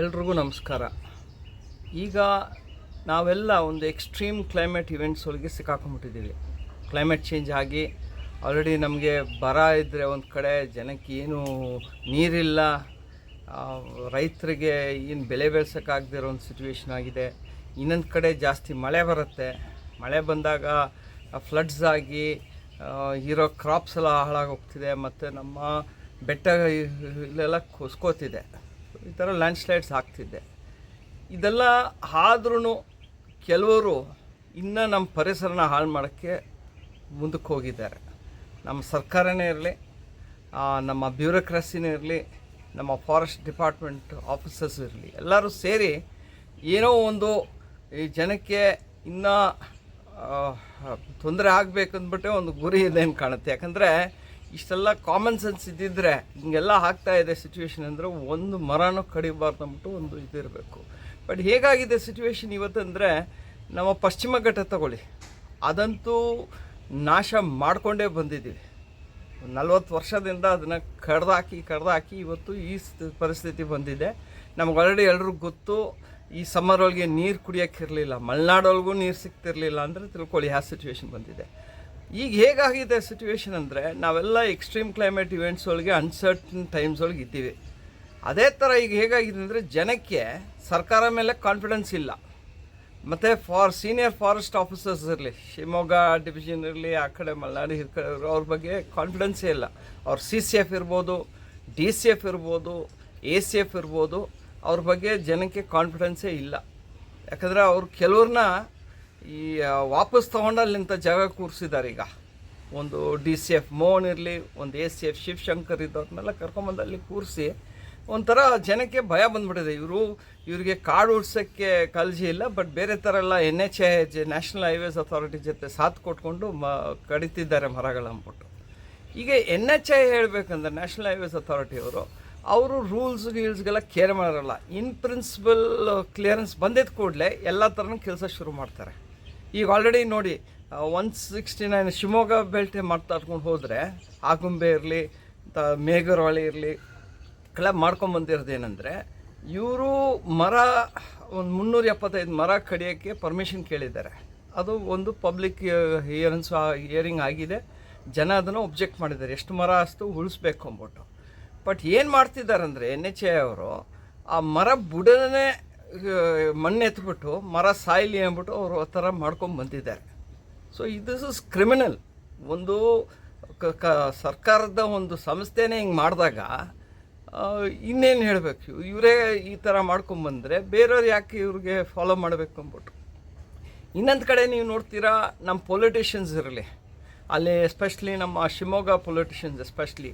ಎಲ್ರಿಗೂ ನಮಸ್ಕಾರ. ಈಗ ನಾವೆಲ್ಲ ಒಂದು ಎಕ್ಸ್ಟ್ರೀಮ್ ಕ್ಲೈಮೇಟ್ ಇವೆಂಟ್ಸ್ ಒಳಗೆ ಸಿಕ್ಕಾಕೊಂಡ್ಬಿಟ್ಟಿದ್ದೀವಿ. ಕ್ಲೈಮೇಟ್ ಚೇಂಜ್ ಆಗಿ ಆಲ್ರೆಡಿ ನಮಗೆ ಬರ ಇದ್ದರೆ ಒಂದು ಕಡೆ, ಜನಕ್ಕೆ ಏನು ನೀರಿಲ್ಲ ರೈತರಿಗೆ ಏನು ಬೆಳೆ ಬೆಳ್ಸೋಕ್ಕಾಗದಿರೋ ಒಂದು ಸಿಚುವೇಶನ್ ಆಗಿದೆ. ಇನ್ನೊಂದು ಕಡೆ ಜಾಸ್ತಿ ಮಳೆ ಬರುತ್ತೆ. ಮಳೆ ಬಂದಾಗ ಫ್ಲಡ್ಸ್ ಆಗಿ ಇರೋ ಕ್ರಾಪ್ಸ್ ಎಲ್ಲ ಹಾಳಾಗೋಗ್ತಿದೆ, ಮತ್ತು ನಮ್ಮ ಬೆಟ್ಟ ಇಲ್ಲೆಲ್ಲ ಕೊಸ್ಕೋತಿದೆ. ಈ ಥರ ಲ್ಯಾಂಡ್ ಸ್ಲೈಡ್ಸ್ ಆಗ್ತಿದ್ದೆ ಇದೆಲ್ಲ ಆದ್ರೂ ಕೆಲವರು ಇನ್ನೂ ನಮ್ಮ ಪರಿಸರನ ಹಾಳು ಮಾಡೋಕ್ಕೆ ಮುಂದಕ್ಕೆ ಹೋಗಿದ್ದಾರೆ. ನಮ್ಮ ಸರ್ಕಾರನೇ ಇರಲಿ ನಮ್ಮ ಬ್ಯೂರೋಕ್ರಸಿನೇ ಇರಲಿ, ನಮ್ಮ ಫಾರೆಸ್ಟ್ ಡಿಪಾರ್ಟ್ಮೆಂಟ್ ಆಫೀಸರ್ಸ್ ಇರಲಿ, ಎಲ್ಲರೂ ಸೇರಿ ಏನೋ ಒಂದು ಈ ಜನಕ್ಕೆ ಇನ್ನೂ ತೊಂದರೆ ಆಗಬೇಕಂದ್ಬಿಟ್ಟೆ ಒಂದು ಗುರಿ ಇದೆ ಅಂತ ಕಾಣುತ್ತೆ. ಯಾಕಂದರೆ ಇಷ್ಟೆಲ್ಲ ಕಾಮನ್ ಸೆನ್ಸ್ ಇದ್ದಿದ್ರೆ ಹಿಂಗೆಲ್ಲ ಆಗ್ತಾ ಇದೆ ಸಿಚುವೇಶನ್ ಅಂದರೆ ಒಂದು ಮರನೂ ಕಡಿಬಾರ್ದು ಅಂದ್ಬಿಟ್ಟು ಒಂದು ಇದಿರಬೇಕು. ಬಟ್ ಹೇಗಾಗಿದೆ ಸಿಚುವೇಶನ್ ಇವತ್ತಂದರೆ ನಮ್ಮ ಪಶ್ಚಿಮ ಘಟ್ಟ ತಗೊಳ್ಳಿ. ಅದಂತೂ ನಾಶ ಮಾಡಿಕೊಂಡೇ ಬಂದಿದ್ದೀವಿ. ನಲ್ವತ್ತು ವರ್ಷದಿಂದ ಅದನ್ನು ಕಡ್ದಾಕಿ ಕಡ್ದಾಕಿ ಇವತ್ತು ಈ ಪರಿಸ್ಥಿತಿ ಬಂದಿದೆ. ನಮ್ಗೆ ಆಲ್ರೆಡಿ ಎಲ್ರಿಗೂ ಗೊತ್ತು, ಈ ಸಮ್ಮರ್ ಒಳಗೆ ನೀರು ಕುಡಿಯೋಕ್ಕಿರಲಿಲ್ಲ ಮಲೆನಾಡೊಳಗೂ ನೀರು ಸಿಗ್ತಿರ್ಲಿಲ್ಲ ಅಂದರೆ ತಿಳ್ಕೊಳ್ಳಿ ಯಾವ ಸಿಚುವೇಶನ್ ಬಂದಿದೆ. ಈಗ ಹೇಗಾಗಿದೆ ಸಿಚುವೇಶನ್ ಅಂದರೆ ನಾವೆಲ್ಲ ಎಕ್ಸ್ಟ್ರೀಮ್ ಕ್ಲೈಮೇಟ್ ಇವೆಂಟ್ಸ್ ಒಳಗೆ ಅನ್ಸರ್ಟನ್ ಟೈಮ್ಸ್ ಒಳಗೆ ಇದ್ದೀವಿ. ಅದೇ ಥರ ಈಗ ಹೇಗಾಗಿದೆ ಅಂದರೆ ಜನಕ್ಕೆ ಸರ್ಕಾರ ಮೇಲೆ ಕಾನ್ಫಿಡೆನ್ಸ್ ಇಲ್ಲ. ಮತ್ತು ಫಾರ್ ಸೀನಿಯರ್ ಫಾರೆಸ್ಟ್ ಆಫೀಸರ್ಸ್ ಇರಲಿ, ಶಿವಮೊಗ್ಗ ಡಿವಿಷನ್ ಇರಲಿ, ಆ ಕಡೆ ಮಲೆನಾಡು, ಈ ಕಡೆ ಅವ್ರ ಬಗ್ಗೆ ಕಾನ್ಫಿಡೆನ್ಸೇ ಇಲ್ಲ. ಅವ್ರ ಸಿ ಸಿ ಎಫ್ ಇರ್ಬೋದು ಡಿ ಸಿ ಎಫ್ ಇರ್ಬೋದು ಎ ಸಿ ಎಫ್ ಇರ್ಬೋದು, ಅವ್ರ ಬಗ್ಗೆ ಜನಕ್ಕೆ ಕಾನ್ಫಿಡೆನ್ಸೇ ಇಲ್ಲ. ಯಾಕಂದರೆ ಅವ್ರು ಕೆಲವ್ರನ್ನ ಈ ವಾಪಸ್ ತೊಗೊಂಡಲ್ಲಿಂತ ಜಾಗ ಕೂರಿಸಿದ್ದಾರೆ ಈಗ. ಒಂದು ಡಿ ಸಿ ಎಫ್ ಮೋಹನ್ ಇರಲಿ, ಒಂದು ಎ ಸಿ ಎಫ್ ಶಿವಶಂಕರ್ ಇದ್ದವ್ರನ್ನೆಲ್ಲ ಕರ್ಕೊಂಬಂದಲ್ಲಿ ಕೂರಿಸಿ, ಒಂಥರ ಜನಕ್ಕೆ ಭಯ ಬಂದ್ಬಿಟ್ಟಿದೆ. ಇವರು, ಇವರಿಗೆ ಕಾಡು ಉಡ್ಸೋಕ್ಕೆ ಕಾಳಜಿ ಇಲ್ಲ, ಬಟ್ ಬೇರೆ ಥರ ಎಲ್ಲ N H A, J, national highways authority ಜೊತೆ ಸಾಥ್ ಕೊಟ್ಕೊಂಡು ಮ, ಕಡಿತಿದ್ದಾರೆ ಮರಗಳು ಅಂದ್ಬಿಟ್ಟು. ಈಗ ಎನ್ ಎಚ್ ಐ ಹೇಳಬೇಕಂದ್ರೆ ನ್ಯಾಷನಲ್ ಹೈವೇಸ್ ಅಥಾರಿಟಿ ಅವರು ಅವರು ರೂಲ್ಸ್ ಗೀಲ್ಸ್ಗೆಲ್ಲ ಕೇರ್ ಮಾಡಿರಲ್ಲ. ಇನ್ ಪ್ರಿನ್ಸಿಪಲ್ ಕ್ಲಿಯರೆನ್ಸ್ ಬಂದಿದ್ದ ಕೂಡಲೇ ಎಲ್ಲ ಥರನೂ ಕೆಲಸ ಶುರು ಮಾಡ್ತಾರೆ. ಈಗ ಆಲ್ರೆಡಿ ನೋಡಿ one sixty nine Shivamogga belt ಮಾತಾಡ್ಕೊಂಡು ಹೋದರೆ ಆಗುಂಬೆ ಇರಲಿ, ತ ಮೇಘರವಾಳಿ ಇರಲಿ, ಎಲ್ಲ ಮಾಡ್ಕೊಂಬಂದಿರೋದೇನೆಂದರೆ ಇವರು ಮರ, ಒಂದು ಮುನ್ನೂರ ಎಪ್ಪತ್ತೈದು ಮರ ಕಡಿಯೋಕ್ಕೆ ಪರ್ಮಿಷನ್ ಕೇಳಿದ್ದಾರೆ. ಅದು ಒಂದು ಪಬ್ಲಿಕ್ ಹಿಯರೆನ್ಸ್ ಹಿಯರಿಂಗ್ ಆಗಿದೆ. ಜನ ಅದನ್ನು ಒಬ್ಜೆಕ್ಟ್ ಮಾಡಿದ್ದಾರೆ. ಎಷ್ಟು ಮರ ಅಷ್ಟು ಉಳಿಸ್ಬೇಕು ಅಂದ್ಬಿಟ್ಟು. ಬಟ್ ಏನು ಮಾಡ್ತಿದ್ದಾರೆ ಅಂದರೆ ಎನ್ ಎಚ್ ಎ ಅವರು ಆ ಮರ ಬುಡನೇ ಮಣ್ಣು ಎತ್ಬಿಟ್ಟು, ಮರ ಸಾಯಿಲಿ ಅಂದ್ಬಿಟ್ಟು ಅವರು ಆ ಥರ ಮಾಡ್ಕೊಂಡು ಬಂದಿದ್ದಾರೆ. ಸೊ ದಿಸ್ ಇಸ್ ಕ್ರಿಮಿನಲ್ ಒಂದು ಕ ಸರ್ಕಾರದ ಒಂದು ಸಂಸ್ಥೆನೇ ಹಿಂಗೆ ಮಾಡಿದಾಗ ಇನ್ನೇನು ಹೇಳಬೇಕು? ಇವರೇ ಈ ಥರ ಮಾಡ್ಕೊಂಬಂದರೆ ಬೇರೆಯವ್ರು ಯಾಕೆ ಇವ್ರಿಗೆ ಫಾಲೋ ಮಾಡಬೇಕು ಅಂದ್ಬಿಟ್ಟು? ಇನ್ನೊಂದು ಕಡೆ ನೀವು ನೋಡ್ತೀರಾ ನಮ್ಮ ಪೊಲಿಟಿಷಿಯನ್ಸ್ ಇರಲಿ, ಅಲ್ಲಿ ಎಸ್ಪೆಷಲಿ ನಮ್ಮ ಶಿವಮೊಗ್ಗ ಪೊಲಿಟಿಷಿಯನ್ಸ್ ಎಸ್ಪೆಷಲಿ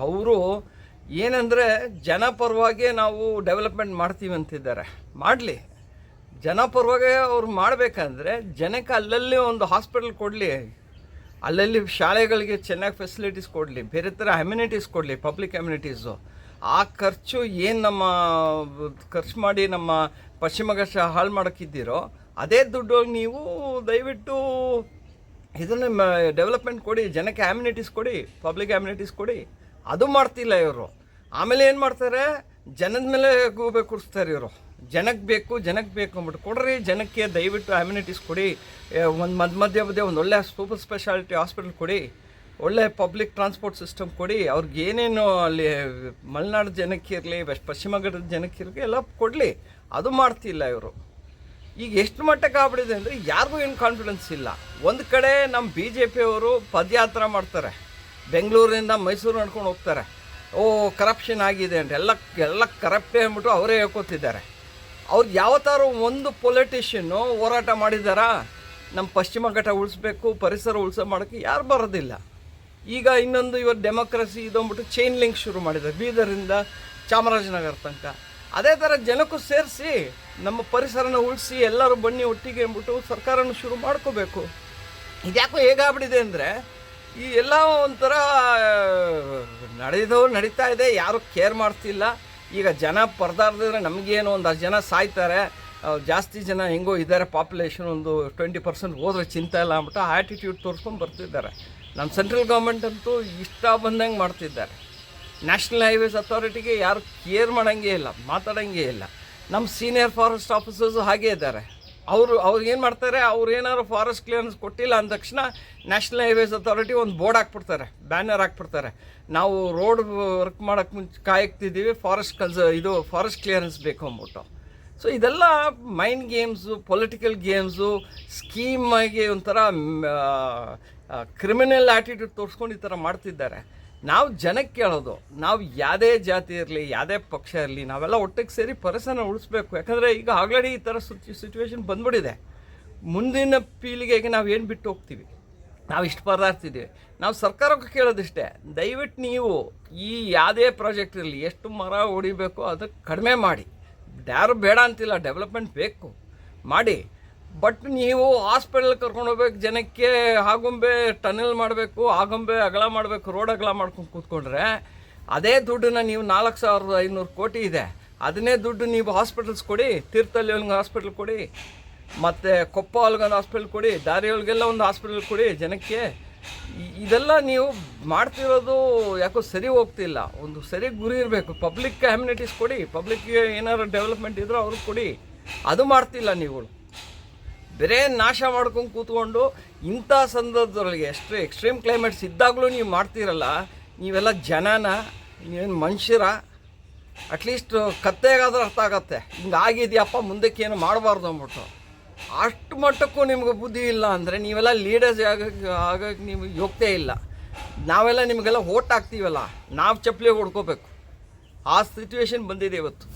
ಅವರು ಏನಂದರೆ ಜನಪರವಾಗಿ ನಾವು ಡೆವಲಪ್ಮೆಂಟ್ ಮಾಡ್ತೀವಿ ಅಂತಿದ್ದಾರೆ. ಮಾಡಲಿ. ಜನಪರವಾಗಿ ಅವ್ರು ಮಾಡಬೇಕಂದ್ರೆ ಜನಕ್ಕೆ ಅಲ್ಲಲ್ಲಿ ಒಂದು ಹಾಸ್ಪಿಟಲ್ ಕೊಡಲಿ. ಅಲ್ಲಲ್ಲಿ ಶಾಲೆಗಳಿಗೆ ಚೆನ್ನಾಗಿ ಫೆಸಿಲಿಟೀಸ್ ಕೊಡಲಿ. ಬೇರೆ ಥರ ಅಮ್ಯುನಿಟೀಸ್ ಕೊಡಲಿ ಪಬ್ಲಿಕ್ ಅಮ್ಯುನಿಟೀಸು ಆ ಖರ್ಚು ಏನು ನಮ್ಮ, ಖರ್ಚು ಮಾಡಿ ನಮ್ಮ ಪಶ್ಚಿಮ ಘಟ್ಟ ಹಾಳು ಮಾಡೋಕ್ಕಿದ್ದೀರೋ, ಅದೇ ದುಡ್ಡು ನೀವು ದಯವಿಟ್ಟು ಇದನ್ನು ಡೆವಲಪ್ಮೆಂಟ್ ಕೊಡಿ. ಜನಕ್ಕೆ ಅಮ್ಯುನಿಟೀಸ್ ಕೊಡಿ ಪಬ್ಲಿಕ್ ಅಮ್ಯುನಿಟೀಸ್ ಕೊಡಿ. ಅದು ಮಾಡ್ತಿಲ್ಲ ಇವರು. ಆಮೇಲೆ ಏನು ಮಾಡ್ತಾರೆ? ಜನದ ಮೇಲೆ ಗೂಬೆ ಕೂರಿಸ್ತಾರೆ ಇವರು. ಜನಕ್ಕೆ ಬೇಕು ಜನಕ್ಕೆ ಬೇಕು ಅಂದ್ಬಿಟ್ಟು ಕೊಡ್ರಿ, ಜನಕ್ಕೆ ದಯವಿಟ್ಟು ಅಮ್ಯುನಿಟೀಸ್ ಕೊಡಿ. ಒಂದು ಮಧ್ಯ ಮಧ್ಯ ಮಧ್ಯೆ ಒಂದು ಒಳ್ಳೆ ಸೂಪರ್ ಸ್ಪೆಷಾಲಿಟಿ ಹಾಸ್ಪಿಟಲ್ ಕೊಡಿ. ಒಳ್ಳೆ ಪಬ್ಲಿಕ್ ಟ್ರಾನ್ಸ್ಪೋರ್ಟ್ ಸಿಸ್ಟಮ್ ಕೊಡಿ. ಅವ್ರಿಗೆ ಏನೇನು ಅಲ್ಲಿ ಮಲೆನಾಡು ಜನಕ್ಕೆ ಇರಲಿ, ವೆಸ್ಟ್ ಪಶ್ಚಿಮ ಘಟ್ಟದ ಜನಕ್ಕೆ ಇರಲಿ, ಎಲ್ಲ ಕೊಡಲಿ. ಅದು ಮಾಡ್ತಿಲ್ಲ ಇವರು. ಈಗ ಎಷ್ಟು ಮಟ್ಟಕ್ಕೆ ಆಗ್ಬಿಟ್ಟಿದೆ ಅಂದರೆ ಯಾರಿಗೂ ಏನು ಕಾನ್ಫಿಡೆನ್ಸ್ ಇಲ್ಲ. ಒಂದು ಕಡೆ ನಮ್ಮ ಬಿ ಜೆ ಪಿಯವರು ಪದಯಾತ್ರೆ ಮಾಡ್ತಾರೆ. ಬೆಂಗಳೂರಿಂದ ಮೈಸೂರು ನಡ್ಕೊಂಡು ಹೋಗ್ತಾರೆ. ಓ ಕರಪ್ಷನ್ ಆಗಿದೆ ಅಂತ. ಎಲ್ಲ ಎಲ್ಲ ಕರಪ್ಟೇ ಅಂದ್ಬಿಟ್ಟು ಅವರೇ ಹೇಳ್ಕೊತಿದ್ದಾರೆ. ಅವ್ರು ಯಾವತ್ತಾರು ಒಂದು ಪೊಲಿಟಿಷಿಯನ್ನು ಹೋರಾಟ ಮಾಡಿದಾರಾ? ನಮ್ಮ ಪಶ್ಚಿಮ ಘಟ್ಟ ಉಳಿಸ್ಬೇಕು, ಪರಿಸರ ಉಳಿಸೋ ಮಾಡೋಕ್ಕೆ ಯಾರು ಬರೋದಿಲ್ಲ. ಈಗ ಇನ್ನೊಂದು ಇವತ್ತು ಡೆಮೋಕ್ರಸಿ ಇದೊಂದ್ಬಿಟ್ಟು ಚೈನ್ ಲಿಂಕ್ ಶುರು ಮಾಡಿದ್ದಾರೆ. ಬೀದರಿಂದ ಚಾಮರಾಜನಗರ ತನಕ. ಅದೇ ಥರ ಜನಕ್ಕೂ ಸೇರಿಸಿ, ನಮ್ಮ ಪರಿಸರನ ಉಳಿಸಿ, ಎಲ್ಲರೂ ಬನ್ನಿ ಒಟ್ಟಿಗೆ ಅಂದ್ಬಿಟ್ಟು ಸರ್ಕಾರನ ಶುರು ಮಾಡ್ಕೋಬೇಕು. ಇದ್ಯಾಕೋ ಹೇಗಾಗ್ಬಿಟ್ಟಿದೆ ಅಂದರೆ ಈ ಎಲ್ಲ ಒಂಥರ ನಡೆದು ನಡೀತಾ ಇದೆ. ಯಾರು ಕೇರ್ ಮಾಡ್ತಿಲ್ಲ. ಈಗ ಜನ ಪರದಾಡ್ದಿದ್ರೆ ನಮಗೇನು ಒಂದು ಜನ ಸಾಯ್ತಾರೆ. ಜಾಸ್ತಿ ಜನ ಹೆಂಗೋ ಇದ್ದಾರೆ. ಪಾಪ್ಯುಲೇಷನ್ ಒಂದು ಟ್ವೆಂಟಿ ಪರ್ಸೆಂಟ್ ಹೋದ್ರೆ ಚಿಂತೆ ಇಲ್ಲ ಅಂದ್ಬಿಟ್ಟು ಆ್ಯಟಿಟ್ಯೂಡ್ ತೋರಿಸ್ಕೊಂಡು ಬರ್ತಿದ್ದಾರೆ. ನಮ್ಮ ಸೆಂಟ್ರಲ್ ಗೌರ್ಮೆಂಟ್ ಅಂತೂ ಇಷ್ಟ ಬಂದಂಗೆ ಮಾಡ್ತಿದ್ದಾರೆ. ನ್ಯಾಷನಲ್ ಹೈವೇಸ್ ಅಥಾರಿಟಿಗೆ ಯಾರು ಕೇರ್ ಮಾಡೋಂಗೇ ಇಲ್ಲ, ಮಾತಾಡೋಂಗೇ ಇಲ್ಲ. ನಮ್ಮ ಸೀನಿಯರ್ ಫಾರೆಸ್ಟ್ ಆಫೀಸರ್ಸು ಹಾಗೇ ಇದ್ದಾರೆ. ಅವರು ಅವ್ರು ಏನು ಮಾಡ್ತಾರೆ, ಅವ್ರು ಏನಾದ್ರು ಫಾರೆಸ್ಟ್ ಕ್ಲಿಯರೆನ್ಸ್ ಕೊಟ್ಟಿಲ್ಲ ಅಂದ ತಕ್ಷಣ ನ್ಯಾಷನಲ್ ಹೈವೇಸ್ ಅಥಾರಿಟಿ ಒಂದು ಬೋರ್ಡ್ ಹಾಕ್ಬಿಡ್ತಾರೆ ಬ್ಯಾನರ್ ಹಾಕ್ಬಿಡ್ತಾರೆ. ನಾವು ರೋಡ್ ವರ್ಕ್ ಮಾಡೋಕ್ಕೆ ಮುಂಚೆ ಕಾಯಕ್ತಿದ್ದೀವಿ ಫಾರೆಸ್ಟ್ ಕನ್ಸ ಇದು ಫಾರೆಸ್ಟ್ ಕ್ಲಿಯರೆನ್ಸ್ ಬೇಕು ಅಂದ್ಬಿಟ್ಟು. ಸೊ ಇದೆಲ್ಲ ಮೈಂಡ್ ಗೇಮ್ಸು ಪೊಲಿಟಿಕಲ್ ಗೇಮ್ಸು ಸ್ಕೀಮಾಗಿ ಒಂಥರ ಕ್ರಿಮಿನಲ್ ಆ್ಯಟಿಟ್ಯೂಡ್ ತೋರಿಸ್ಕೊಂಡು ಈ ಥರ ಮಾಡ್ತಿದ್ದಾರೆ. ನಾವು ಜನಕ್ಕೆ ಕೇಳೋದು ನಾವು ಯಾವುದೇ ಜಾತಿ ಇರಲಿ, ಯಾವುದೇ ಪಕ್ಷ ಇರಲಿ, ನಾವೆಲ್ಲ ಒಟ್ಟಿಗೆ ಸೇರಿ ಪರಿಸರ ಉಳಿಸ್ಬೇಕು. ಯಾಕಂದರೆ ಈಗ ಆಲ್ರೆಡಿ ಈ ಥರ ಸಿಚುವೇಶನ್ ಬಂದ್ಬಿಟ್ಟಿದೆ. ಮುಂದಿನ ಪೀಳಿಗೆಗೆ ನಾವು ಏನು ಬಿಟ್ಟು ಹೋಗ್ತೀವಿ? ನಾವು ಇಷ್ಟು ಪದಾರ್ತಿದ್ದೀವಿ ನಾವು ಸರ್ಕಾರಕ್ಕೆ ಕೇಳೋದಿಷ್ಟೇ, ದಯವಿಟ್ಟು ನೀವು ಈ ಯಾವುದೇ ಪ್ರಾಜೆಕ್ಟ್ ಇರಲಿ, ಎಷ್ಟು ಮರ ಹೊಡಿಬೇಕು ಅದಕ್ಕೆ ಕಡಿಮೆ ಮಾಡಿ. ಯಾರು ಬೇಡ ಅಂತಿಲ್ಲ ಡೆವಲಪ್ಮೆಂಟ್ ಬೇಕು. ಮಾಡಿ. ಬಟ್ ನೀವು ಹಾಸ್ಪಿಟಲ್ ಕರ್ಕೊಂಡು ಹೋಗ್ಬೇಕು, ಜನಕ್ಕೆ ಆಗುಂಬೆ ಟನಲ್ ಮಾಡಬೇಕು ಆಗುಂಬೆ ಅಗಲ ಮಾಡಬೇಕು ರೋಡ್ ಅಗಲ ಮಾಡ್ಕೊಂಡು ಕೂತ್ಕೊಂಡ್ರೆ, ಅದೇ ದುಡ್ಡನ್ನ ನೀವು ನಾಲ್ಕು ಸಾವಿರದ ಐನೂರು ಕೋಟಿ ಇದೆ. ಅದನ್ನೇ ದುಡ್ಡು ನೀವು ಹಾಸ್ಪಿಟಲ್ಸ್ ಕೊಡಿ ತೀರ್ಥಲ್ಲಿ ಒಂದು ಹಾಸ್ಪಿಟಲ್ ಕೊಡಿ, ಮತ್ತು ಕೊಪ್ಪ ಒಂದು ಹಾಸ್ಪಿಟಲ್ ಕೊಡಿ, ದಾರಿಯೊಳಗೆಲ್ಲ ಒಂದು ಹಾಸ್ಪಿಟಲ್ ಕೊಡಿ, ಜನಕ್ಕೆ ಇದೆಲ್ಲ ನೀವು ಮಾಡ್ತಿರೋದು ಯಾಕೋ ಸರಿ ಹೋಗ್ತಿಲ್ಲ. ಒಂದು ಸರಿ ಗುರಿ ಇರಬೇಕು. ಪಬ್ಲಿಕ್ ಅಮ್ಯುನಿಟೀಸ್ ಕೊಡಿ. ಪಬ್ಲಿಕ್ಗೆ ಏನಾದ್ರು ಡೆವಲಪ್ಮೆಂಟ್ ಇದ್ರೂ ಅವ್ರಿಗೆ ಕೊಡಿ. ಅದು ಮಾಡ್ತಿಲ್ಲ ನೀವುಗಳು ಬೇರೆ ನಾಶ ಮಾಡ್ಕೊಂಡು ಕೂತ್ಕೊಂಡು ಇಂಥ ಸಂದರ್ಭದೊಳಗೆ ಎಷ್ಟು ಎಕ್ಸ್ಟ್ರೀಮ್ ಕ್ಲೈಮೇಟ್ಸ್ ಇದ್ದಾಗಲೂ ನೀವು ಮಾಡ್ತೀರಲ್ಲ, ನೀವೆಲ್ಲ ಜನನ, ನೀವೇನು ಮನುಷ್ಯರ ಅಟ್ಲೀಸ್ಟ್ ಕತ್ತೆಗಾದ್ರೂ ಅರ್ಥ ಆಗತ್ತೆ. ಹಿಂಗೆ ಆಗಿದೆಯಪ್ಪ, ಮುಂದಕ್ಕೆ ಏನು ಮಾಡಬಾರ್ದು ಅಂದ್ಬಿಟ್ಟು. ಅಷ್ಟು ಮಟ್ಟಕ್ಕೂ ನಿಮ್ಗೆ ಬುದ್ಧಿ ಇಲ್ಲ ಅಂದರೆ ನೀವೆಲ್ಲ ಲೀಡರ್ಸ್ ಆಗಕ್ಕೆ ಆಗಕ್ಕೆ ನಿಮಗೆ ಯೋಗ್ಯತೆ ಇಲ್ಲ. ನಾವೆಲ್ಲ ನಿಮಗೆಲ್ಲ ಓಟ್ ಹಾಕ್ತೀವಲ್ಲ, ನಾವು ಚಪ್ಪಲಿ ಹೊಡ್ಕೋಬೇಕು. ಆ ಸಿಚುವೇಶನ್ ಬಂದಿದೆ ಇವತ್ತು.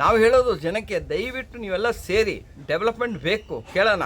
ನಾವು ಹೇಳೋದು ಜನಕ್ಕೆ ದಯವಿಟ್ಟು ನೀವೆಲ್ಲ ಸೇರಿ ಡೆವಲಪ್ಮೆಂಟ್ ಬೇಕು ಕೇಳೋಣ.